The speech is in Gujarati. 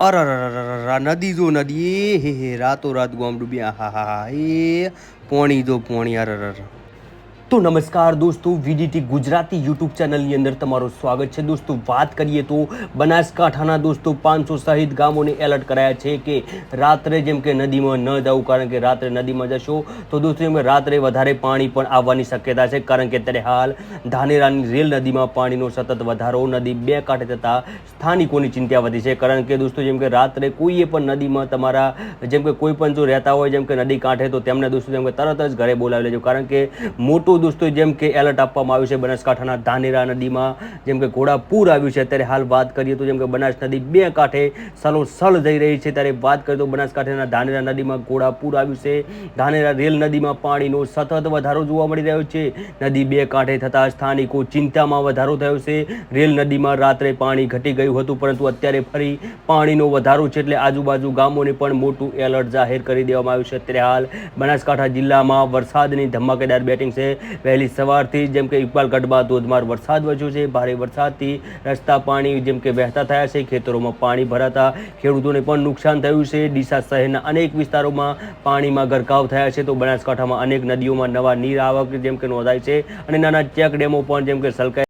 અરરરરરર, નદી જો નદી એ હે હે રાતો રાત ગોમ ડૂબ્યા હા હા હા એ પોણી જો પોણી અરરર તો નમસ્કાર દોસ્તો વીડીટી ગુજરાતી યુટ્યુબ ચેનલની અંદર તમારું સ્વાગત છે. દોસ્તો, વાત કરીએ તો બનાસકાંઠાના દોસ્તો, પાંચસો સહિત ગામોને એલર્ટ કરાયા છે કે રાત્રે જેમ કે નદીમાં ન જવું, કારણ કે રાત્રે નદીમાં જશો, તો દોસ્તો એમ રાત્રે વધારે પાણી પણ આવવાની શક્યતા છે, કારણ કે અત્યારે હાલ ધાનેરાની રેલ નદીમાં પાણીનો સતત વધારો, નદી બે કાંઠે થતાં સ્થાનિકોની ચિંતા વધી છે, કારણ કે દોસ્તો જેમ કે રાત્રે કોઈએ પણ નદીમાં તમારા, જેમ કે કોઈ પણ જો રહેતા હોય, જેમ કે નદી કાંઠે, તો તેમને દોસ્તો જેમ કે તરત જ ઘરે બોલાવી લેજો, કારણ કે મોટું દોસ્તો જેમ કે એલર્ટ આપવામાં આવ્યું છે બનાસકાંઠાના ધાનેરા નદીમાં, જેમ કે ઘોડાપૂર આવ્યું છે અત્યારે હાલ વાત કરીએ તો જેમ કે બનાસ નદી બે કાંઠે સલો સલ જઈ રહી છે, ત્યારે વાત કરીએ તો બનાસકાંઠાના ધાનેરા નદીમાં ઘોડાપૂર આવ્યું છે, ધાનેરા રેલ નદીમાં પાણીનો સતત વધારો જોવા મળી રહ્યો છે, નદી બે કાંઠે થતા સ્થાનિકો ચિંતામાં વધારો થયો છે, રેલ નદીમાં રાત્રે પાણી ઘટી ગયું હતું, પરંતુ અત્યારે ફરી પાણીનો વધારો છે, એટલે આજુબાજુ ગામોને પણ મોટું એલર્ટ જાહેર કરી દેવામાં આવ્યું છે, અત્યારે હાલ બનાસકાંઠા જિલ્લામાં વરસાદની ધમાકેદાર બેટિંગ છે વહેલી સવારથી જેમ કે ઇકબાલગઢમાં ધોધમાર વરસાદ વધ્યો છે. ભારે વરસાદથી રસ્તા પાણી જેમ કે વહેતા થયા છે. ખેતરોમાં પાણી ભરાતા ખેડૂતોને પણ નુકસાન થયું છે. ડીસા શહેરના અનેક વિસ્તારોમાં પાણીમાં ગરકાવ થયા છે. તો બનાસકાંઠામાં અનેક નદીઓમાં નવા નીર આવક જેમ કે નોંધાય છે. અને નાના ચેક ડેમો પણ જેમ કે સલકાય